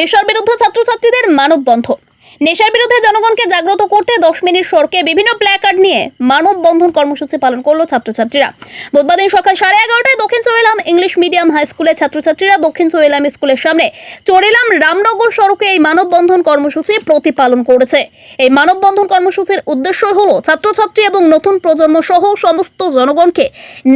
নেশার বিরুদ্ধে ছাত্রছাত্রীদের মানববন্ধন। নেশার বিরুদ্ধে জনগণকে জাগ্রত করতে দশ মিনিট সড়কে বিভিন্ন প্ল্যাকার্ড নিয়ে মানববন্ধন কর্মসূচি পালন করল ছাত্রছাত্রীরা। বুধবার দিন সকাল সাড়ে এগারোটায় দক্ষিণ চরিলাম ইংলিশ মিডিয়াম হাই স্কুলের ছাত্রছাত্রীরা দক্ষিণ চরিলাম স্কুলের সামনে চরিলাম রামনগর সড়কে এই মানববন্ধন কর্মসূচি প্রতিপালন করেছে। এই মানববন্ধন কর্মসূচির উদ্দেশ্য হলো ছাত্রছাত্রী এবং নতুন প্রজন্ম সহ সমস্ত জনগণকে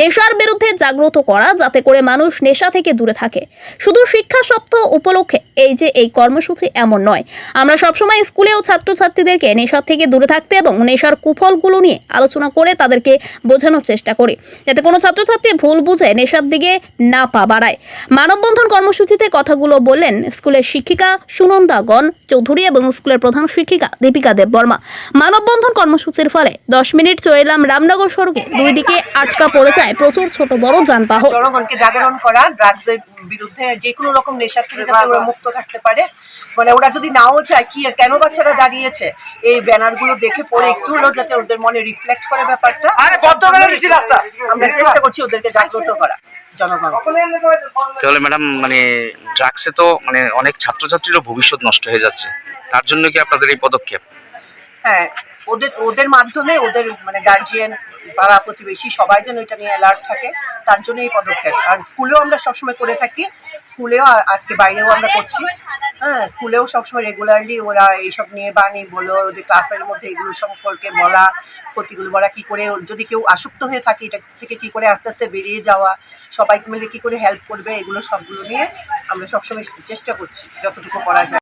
নেশার বিরুদ্ধে জাগ্রত করা, যাতে করে মানুষ নেশা থেকে দূরে থাকে। শুধু শিক্ষা সপ্তাহ উপলক্ষে এই যে এই কর্মসূচি এমন নয়, আমরা সবসময় স্কুলেও ছাত্রছাত্রীদেরকে নেশার থেকে দূরে থাকতে এবং নেশার কুফলগুলো নিয়ে আলোচনা করে তাদেরকে বোঝানোর চেষ্টা করি, যাতে কোনো ছাত্রছাত্রী ভুল বুঝে নেশার দিকে না পা বাড়ায়। মানববন্ধন কর্মসূচিতে কথাগুলো বললেন স্কুলের শিক্ষিকা সুনন্দা গণ চৌধুরী এবং স্কুলের প্রধান শিক্ষিকা দীপিকা দেব বর্মা মানববন্ধন কর্মসূচির ফলে দশ মিনিট চলেলাম রামনগর সড়কে দুই দিকে আটকা পড়ে যায় প্রচুর ছোট বড় যানবাহন। জনগণকে জাগরণ করা ড্রাগসের বিরুদ্ধে যে কোনো রকম নেশার থেকে মুক্ত থাকতে পারে মানে ওরা যদি নাও চায় কি কেন বাচ্চারা দাঁড়িয়েছে? এই ব্যানারগুলো দেখে পরে একটু হলেও যাতে ওদের মনে রিফ্লেক্ট করে ব্যাপারটা। আরে বদ্ধ করে দিচ্ছি রাস্তা। আমরা চেষ্টা করছি ওদেরকে জাগ্রত করা জনগণ। তাহলে ম্যাডাম মানে ড্রাগসে তো মানে অনেক ছাত্রছাত্রীরও ভবিষ্যৎ নষ্ট হয়ে যাচ্ছে। তার জন্য কি আপনাদের এই পদক্ষেপ? হ্যাঁ ওদের ওদের মাধ্যমে ওদের মানে গার্জিয়ান পাড়া প্রতিবেশী সবাই যেন এটা নিয়ে অ্যালার্ট থাকে তার জন্য এই পদক্ষেপ। আর স্কুলেও আমরা সবসময় করে থাকি স্কুলেও আজকে বাইরেও আমরা করছি। হ্যাঁ স্কুলেও সবসময় রেগুলারলি ওরা এইসব নিয়ে বানি বলো, ওদের ক্লাসের মধ্যে এগুলো সম্পর্কে বলা, ক্ষতিগুলো বলা, কি করে যদি কেউ আসক্ত হয়ে থাকে, এটা থেকে কি করে আস্তে আস্তে বেরিয়ে যাওয়া, সবাইকে মিলে কি করে হেল্প করবে, এগুলো সবগুলো নিয়ে আমরা সবসময় চেষ্টা করছি, যতটুকু করা যায়।